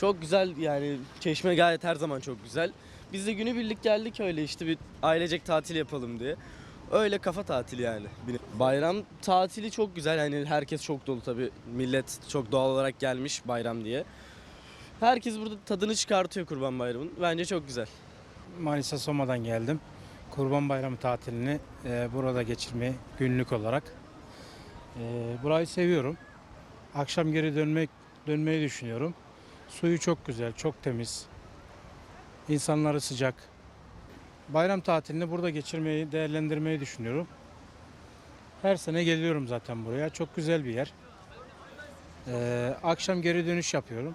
Çok güzel yani Çeşme gayet her zaman çok güzel. Biz de günübirlik geldik öyle işte bir ailecek tatil yapalım diye. Öyle kafa tatili yani. Bayram tatili çok güzel. Yani herkes çok dolu tabii. Millet çok doğal olarak gelmiş bayram diye. Herkes burada tadını çıkartıyor Kurban Bayramı'nın. Bence çok güzel. Manisa Soma'dan geldim. Kurban Bayramı tatilini e, burada geçirmeyi günlük olarak. E, burayı seviyorum. Akşam geri dönmek dönmeyi düşünüyorum. Suyu çok güzel, çok temiz. İnsanları sıcak. Bayram tatilini burada geçirmeyi, değerlendirmeyi düşünüyorum. Her sene geliyorum zaten buraya. Çok güzel bir yer. E, akşam geri dönüş yapıyorum.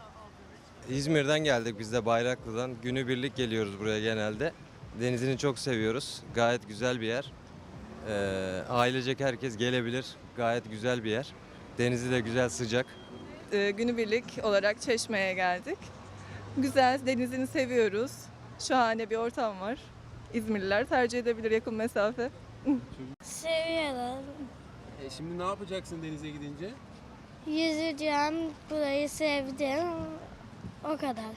İzmir'den geldik biz de Bayraklı'dan. Günübirlik geliyoruz buraya genelde. Denizini çok seviyoruz. Gayet güzel bir yer. Ee, ailecek herkes gelebilir. Gayet güzel bir yer. Denizi de güzel sıcak. E, günübirlik olarak Çeşme'ye geldik. Güzel, denizini seviyoruz. Şahane bir ortam var. İzmirliler tercih edebilir yakın mesafe. Seviyorum. E şimdi ne yapacaksın denize gidince? Yüzeceğim. Burayı sevdim. O kadar.